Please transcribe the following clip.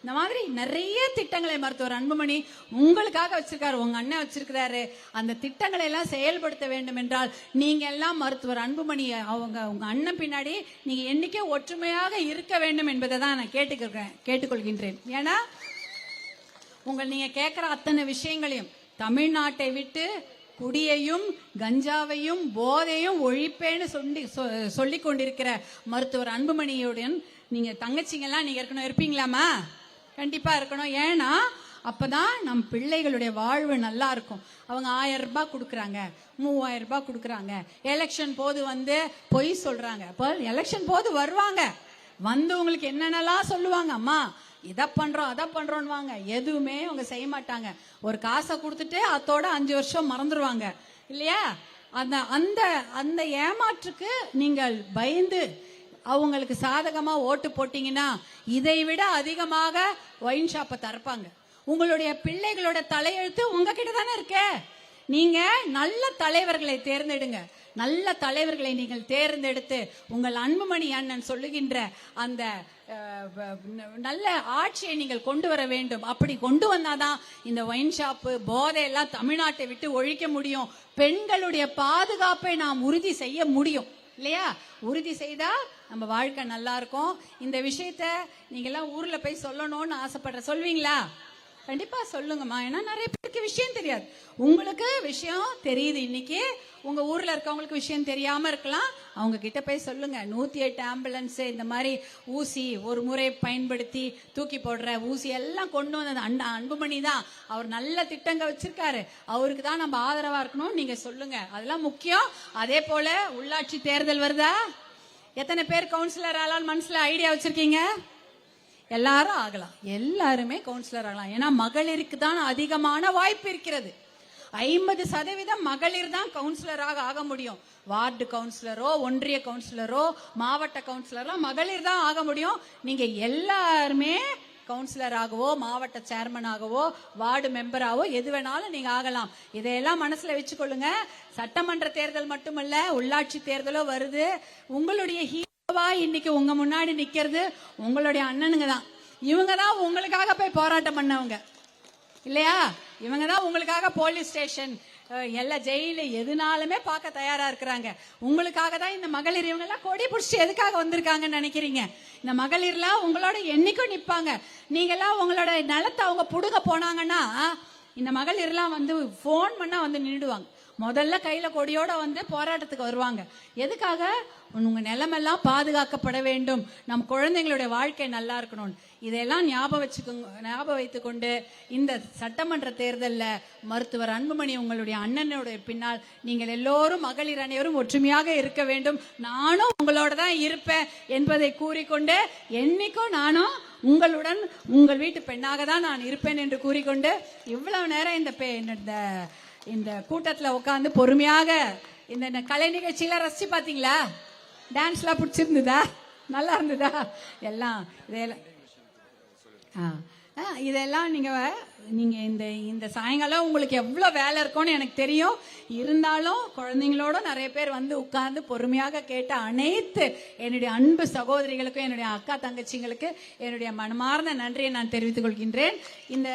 இந்த மாதிரி நிறைய திட்டங்களை மருத்துவர் அன்புமணி உங்களுக்காக வச்சிருக்காரு உங்க அண்ணன் வச்சிருக்கிறாரு. அந்த திட்டங்களை எல்லாம் செயல்படுத்த வேண்டும் என்றால் நீங்க எல்லாம் மருத்துவர் அன்புமணி அவங்க உங்க அண்ணன் பின்னாடி நீங்க என்னைக்கே ஒற்றுமையாக இருக்க வேண்டும் என்பதை தான் நான் கேட்டுக்கிறேன் கேட்டுக்கொள்கின்றேன். ஏன்னா உங்கள் நீங்க கேட்கிற அத்தனை விஷயங்களையும் தமிழ்நாட்டை விட்டு குடியையும் கஞ்சாவையும் போதையும் ஒழிப்பேன்னு சொல்லி சொ- சொல்லிக் கொண்டிருக்கிற மருத்துவர் அன்புமணியுடன் நீங்க தங்கச்சிங்கெல்லாம் நீங்க இருக்கணும் இருப்பீங்களாமா கண்டிப்பா இருக்கணும். ஏன்னா அப்பதான் நம் பிள்ளைகளுடைய வாழ்வு நல்லா இருக்கும். அவங்க ஆயிரம் ரூபாய் கொடுக்குறாங்க. மூவாயிரம் ரூபாய் கொடுக்குறாங்க. எலெக்ஷன் போது வந்து பொய் சொல்றாங்க. இப்போ எலெக்ஷன் போது வருவாங்க. வந்து உங்களுக்கு என்னென்னலாம் சொல்லுவாங்க? அம்மா இதை பண்றோம் அதை பண்றோம்னு வாங்க எதுவுமே அவங்க செய்ய மாட்டாங்க. ஒரு காசை கொடுத்துட்டு அதோட அஞ்சு வருஷம் மறந்துடுவாங்க இல்லையா? அந்த அந்த அந்த ஏமாற்றுக்கு நீங்கள் பயந்து அவங்களுக்கு சாதகமா ஓட்டு போட்டீங்கன்னா இதை விட அதிகமாக ஒயின் ஷாப்பை திறப்பாங்க. உங்களுடைய பிள்ளைகளோட தலையெழுத்து உங்ககிட்ட தானே இருக்கு? நீங்க நல்ல தலைவர்களை தேர்ந்தெடுங்க. நல்ல தலைவர்களை நீங்கள் தேர்ந்தெடுத்து உங்கள் அன்புமணி அண்ணன் சொல்லுகின்ற அந்த நல்ல ஆட்சியை நீங்கள் கொண்டு வர வேண்டும். அப்படி கொண்டு வந்தாதான் இந்த ஒயின் ஷாப்பு போதை எல்லாம் தமிழ்நாட்டை விட்டு ஒழிக்க முடியும். பெண்களுடைய பாதுகாப்பை நாம் உறுதி செய்ய முடியும். இல்லையா? உறுதி செய்தா நம்ம வாழ்க்கை நல்லா இருக்கும். இந்த விஷயத்த நீங்க எல்லாம் ஊர்ல போய் சொல்லணும்னு ஆசைப்படுற. சொல்வீங்களா? கண்டிப்பா சொல்லுங்கம்மா. ஏன்னா நிறைய பேருக்கு விஷயம் தெரியாது. உங்களுக்கு விஷயம் தெரியுது இன்னைக்கு. உங்க ஊர்ல இருக்கவங்களுக்கு விஷயம் தெரியாம இருக்கலாம். அவங்க கிட்ட போய் சொல்லுங்க. நூத்தி எட்டு ஆம்புலன்ஸ் இந்த மாதிரி ஊசி ஒரு முறை பயன்படுத்தி தூக்கி போடுற ஊசி எல்லாம் கொண்டு வந்தது. அண்ணா அன்புமணி தான். அவர் நல்ல திட்டங்க வச்சிருக்காரு. அவருக்கு தான் நம்ம ஆதரவா இருக்கணும் நீங்க சொல்லுங்க. அதெல்லாம் முக்கியம். அதே போல உள்ளாட்சி தேர்தல் வருதா? எத்தனை பேர் கவுன்சிலர் ஆளால் மனசுல ஐடியா வச்சிருக்கீங்க? எல்லாரும் ஆகலாம். எல்லாருமே கவுன்சிலர் ஆகலாம். ஏன்னா மகளிருக்கு தான் அதிகமான வாய்ப்பு இருக்கிறது. ஐம்பது சதவீதம் மகளிர் தான் கவுன்சிலராக ஆக முடியும். வார்டு கவுன்சிலரோ ஒன்றிய கவுன்சிலரோ மாவட்ட கவுன்சிலரோ மகளிர் தான் ஆக முடியும். நீங்க எல்லாருமே கவுன்சிலராகவோ மாவட்ட சேர்மனாகவோ வார்டு மெம்பராகவோ எது வேணாலும் நீங்க ஆகலாம். இதையெல்லாம் மனசுல வச்சுக்கொள்ளுங்க. சட்டமன்ற தேர்தல் மட்டுமல்ல உள்ளாட்சி தேர்தலோ வருது. உங்களுடைய ஹீ இன்னைக்கு உங்க முன்னாடி நிக்கிறது உங்களுடைய அண்ணனுங்க தான். இவங்க தான் உங்களுக்காக போய் போராட்டம் பண்ணவங்க. இல்லையா? இவங்க தான் உங்களுக்காக போலீஸ் ஸ்டேஷன் எல்லா ஜெயிலு எதுனாலுமே பார்க்க தயாரா இருக்கிறாங்க. உங்களுக்காக தான் இந்த மகளிர் இவங்க எல்லாம் கொடி பிடிச்சி எதுக்காக வந்திருக்காங்கன்னு நினைக்கிறீங்க? இந்த மகளிர்லாம் உங்களோட என்னைக்கும் நிப்பாங்க. நீங்க எல்லாம் உங்களோட நிலத்தை அவங்க புடுங்க போனாங்கன்னா இந்த மகளிர்லாம் வந்து ஃபோன் பண்ணா வந்து நின்றுடுவாங்க முதல்ல கையில கொடியோட வந்து போராட்டத்துக்கு வருவாங்க. எதுக்காக? உங்க நிலமெல்லாம் பாதுகாக்கப்பட வேண்டும். நம் குழந்தைங்களுடைய வாழ்க்கை நல்லா இருக்கணும். இதையெல்லாம் ஞாபகம் வச்சுக்கோங்க ஞாபகம் வைத்துக்கொண்டு இந்த சட்டமன்ற தேர்தலில் மருத்துவர் அன்புமணி உங்களுடைய அண்ணனுடைய பின்னால் நீங்கள் எல்லோரும் மகளிர் அனைவரும் ஒற்றுமையாக இருக்க வேண்டும். நானும் உங்களோட தான் இருப்பேன் என்பதை கூறிக்கொண்டு என்னைக்கும் நானும் உங்களுடன் உங்கள் வீட்டு பெண்ணாக தான் நான் இருப்பேன் என்று கூறிக்கொண்டு இவ்வளவு நேரம் இந்த பெ- இந்த இந்த கூட்டத்துல உட்காந்து பொறுமையாக இந்த இந்த கலை நிகழ்ச்சியில ரசிச்சு பாத்தீங்களா? டான்ஸ்லாம் பிடிச்சிருந்ததா? நல்லா இருந்ததா? எல்லாம் இதெல்லாம் ஆ. ஆ, இதெல்லாம் நீங்க நீங்க இந்த இந்த சாயங்காலம் உங்களுக்கு எவ்வளவு வேலை இருக்கும்னு எனக்கு தெரியும். இருந்தாலும் குழந்தைங்களோட நிறைய பேர் வந்து உட்கார்ந்து பொறுமையாக கேட்ட அனைத்து என்னுடைய அன்பு சகோதரிகளுக்கும் என்னுடைய அக்கா தங்கச்சிங்களுக்கு என்னுடைய மனமார்ந்த நன்றியை நான் தெரிவித்துக் கொள்கின்றேன். இந்த